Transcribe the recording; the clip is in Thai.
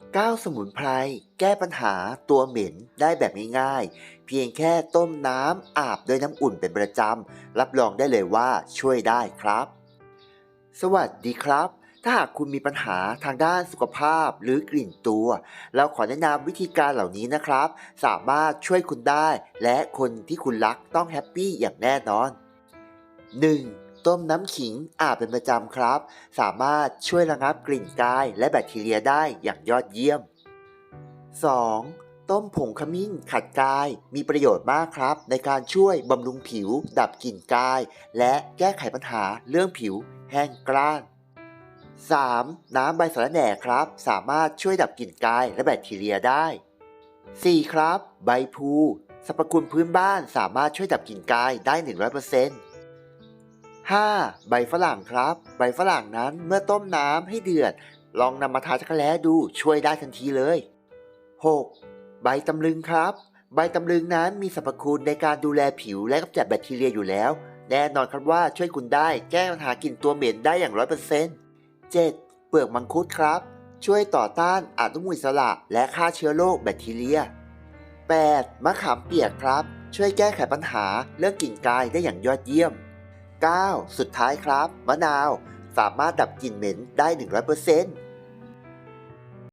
9 สมุนไพรแก้ปัญหาตัวเหม็นได้แบบง่ายๆ เพียงแค่ต้มน้ำอาบด้วยน้ำอุ่นเป็นประจำ รับรองได้เลยว่าช่วยได้ครับ สวัสดีครับ ถ้าหากคุณมีปัญหาทางด้านสุขภาพหรือกลิ่นตัว เราขอแนะนำวิธีการเหล่านี้นะครับ สามารถช่วยคุณได้ และคนที่คุณรักต้องแฮปปี้อย่างแน่นอน 1. ต้มน้ำขิงอาบเป็นประจำครับ สามารถช่วยระงับกลิ่นกายและแบคทีเรียได้อย่างยอดเยี่ยม 2. ต้มผงขมิ้นขัดกายมีประโยชน์มากครับ ในการช่วยบำรุงผิว ดับกลิ่นกาย และแก้ไขปัญหาเรื่องผิว แห้งกร้าน 3. น้ำใบสะระแหน่ครับ สามารถช่วยดับกลิ่นกายและแบคทีเรียได้ 4. ครับ ใบพลูสรรพคุณพื้นบ้านสามารถช่วยดับกลิ่นกายได้ 100% 5. ใบฝรั่งครับ ใบฝรั่งนั้นเมื่อต้มน้ำให้เดือด ลองนำมาทาจักรแล้ดูช่วยได้ทันทีเลย 6. ใบตำลึงครับ ใบตำลึงนั้นมีสรรพคุณในการดูแลผิวและกำจัดแบคทีเรียอยู่แล้ว แน่นอนครับว่าช่วยคุณได้แก้ปัญหากลิ่นตัวเหม็นได้อย่างร้อยเปอร์เซ็นต์ 7. เปลือกมังคุดครับ ช่วยต่อต้านอนุมูลอิสระและฆ่าเชื้อโรคแบคทีเรีย 8. มะขามเปียกครับ ช่วยแก้ไขปัญหาเรื่องกลิ่นกายได้อย่างยอดเยี่ยม 9. สุดท้ายครับ มะนาว สามารถดับกลิ่นเหม็นได้ 100%